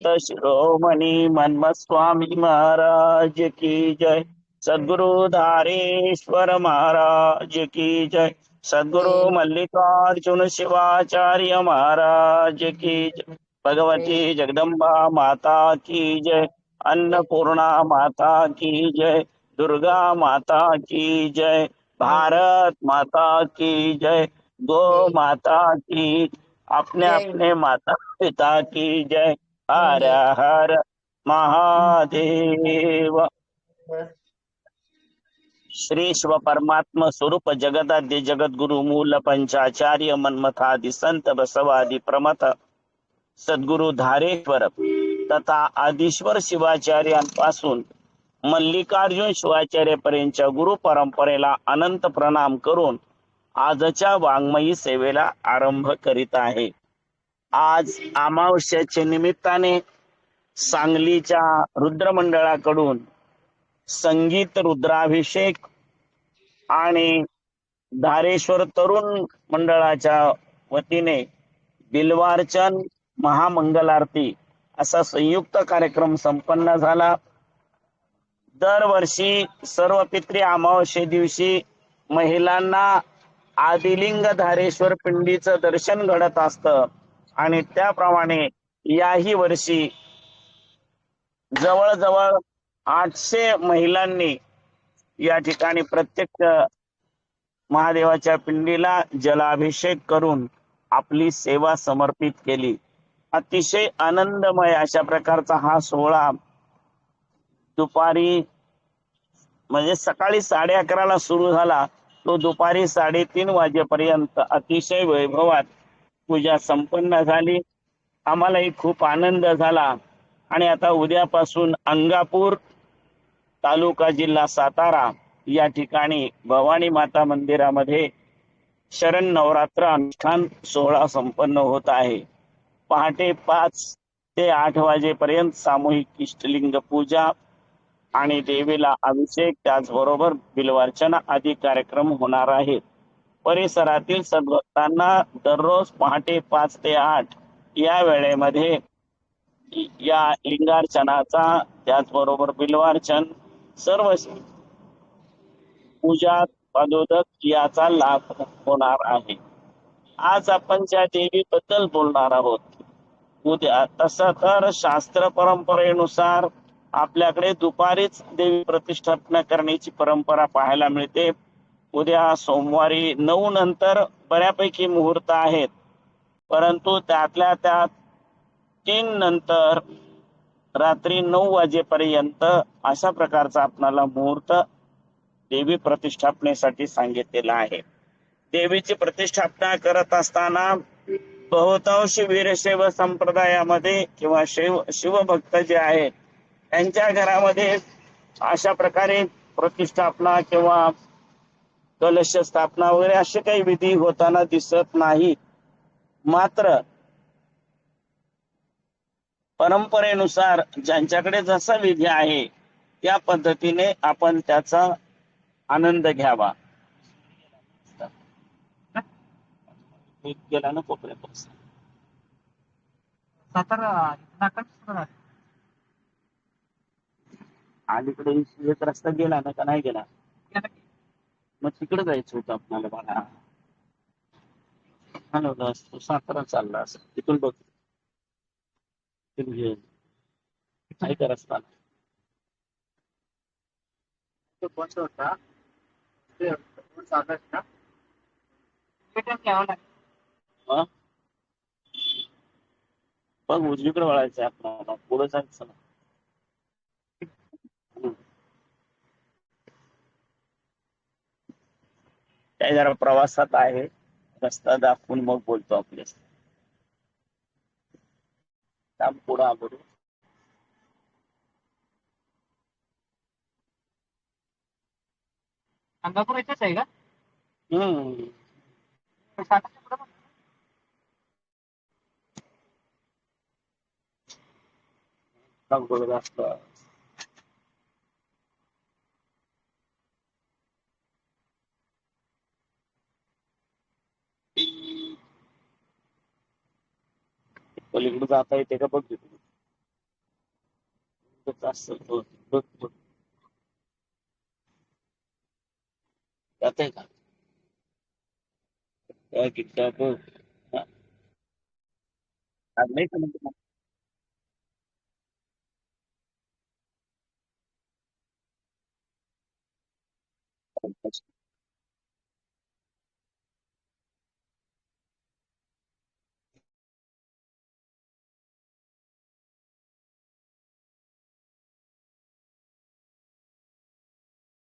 शिरोमणी मन्मथ स्वामी महाराज की जय। सद्गुरु धारेश्वर महाराज की जय। सद्गुरु मल्लिकार्जुन शिवाचार्य महाराज की जय। भगवती जगदम्बा माता की जय। अन्नपूर्णा माता की जय। दुर्गा माता की जय। भारत माता की जय। गो माता की। अपने. अपने माता पिता की जय। हर हर महादेव। श्री शिव परमात्म स्वरूप जगदाद्य जगद्गुरु मूल पंचाचार्य मन्मथादि संत बसवादि प्रमथ सद्गुरु धारेश्वर तथा आदिश्वर शिवाचार्यांपासून मल्लिकार्जुन शिवाचार्य पर्यंतच्या गुरु परंपरेला अनंत प्रणाम करून आजच्या वाङ्मयी सेवेला आरंभ करीत आहे. आज अमावस्याच्या निमित्ताने सांगलीच्या रुद्रमंडळाकडून संगीत रुद्राभिषेक आणि धारेश्वर तरुण मंडळाच्या वतीने बिल्वार्चन महामंगल असा संयुक्त कार्यक्रम संपन्न झाला. दरवर्षी सर्व पित्री अमावस्ये दिवशी महिलांना आदिलिंग धारेश्वर पिंडीचं दर्शन घडत असतं. आणि त्याप्रमाणे याही वर्षी जवळजवळ आठशे महिलांनी या ठिकाणी प्रत्यक्ष महादेवाच्या पिंडीला जलाभिषेक करून आपली सेवा समर्पित केली. अतिशय आनंदमय अशा प्रकारचा हा सोहळा दुपारी म्हणजे सकाळी साडे अकराला सुरू झाला. तो दुपारी साडेतीन वाजेपर्यंत अतिशय वैभवात पूजा संपन्न झाली. आम्हालाही खूप आनंद झाला. आणि आता उद्यापासून अंगापूर तालुका जिल्हा सातारा या ठिकाणी भवानी माता मंदिरामध्ये शरण नवरात्र अनुष्ठान सोहळा संपन्न होत आहे. पहाटे पाच ते आठ वाजेपर्यंत सामूहिक इष्टलिंग पूजा आणि देवीला अभिषेक. त्याचबरोबर बिलवार्चना आदी कार्यक्रम होणार आहेत. परिसरातील सद्भक्तांना दररोज पहाटे पाच ते आठ या वेळेमध्ये या लिंगार्चनाचा त्याचबरोबर बिल्वार्चन सर्व पूजा पदोदक याचा लाभ होणार आहे. आज आपण ज्या देवी बद्दल बोलणार आहोत उद्या तसं तर शास्त्र परंपरेनुसार आपल्याकडे दुपारीच देवी प्रतिष्ठापना करण्याची परंपरा पाहायला मिळते. उद्या सोमवारी नऊ नंतर बऱ्यापैकी मुहूर्त आहेत. परंतु त्यातल्या त्यात तीन नंतर रात्री नऊ वाजेपर्यंत अशा प्रकारचा आपणाला मुहूर्त देवी प्रतिष्ठापनेसाठी सांगितलेला आहे. देवीची प्रतिष्ठापना करत असताना बहुतांश वीरशैव संप्रदायामध्ये किंवा शिव शिवभक्त जे आहेत त्यांच्या घरामध्ये अशा प्रकारे प्रतिष्ठापना किंवा कलश स्थापना वगैरे असे काही विधी होताना दिसत नाही. मात्र परंपरेनुसार ज्यांच्याकडे जसा विधी आहे त्या पद्धतीने आपण त्याचा आनंद घ्यावा. गेला ना कोपऱ्यापासून अलीकडे एक रस्ता गेला ना का नाही गेला. मग तिकडे जायचं होतं आपल्याला बाळा हॅलो तू सातारा चालला असं तिथून बघ. काय कर असताना होता. ते ना हा? बघ उजवीकडे वळायचं आपल्याला. पुढे जायचं ना काय जरा प्रवासात आहे. रस्ता दाखवून मग बोलतो आपल्यास थांब पुढं आबरू. अंगापूर इथेच आहे का? हम्म. असतं पलीकडे जाता येते का बघ तिथे एकच का? त्या नाही का म्हणतो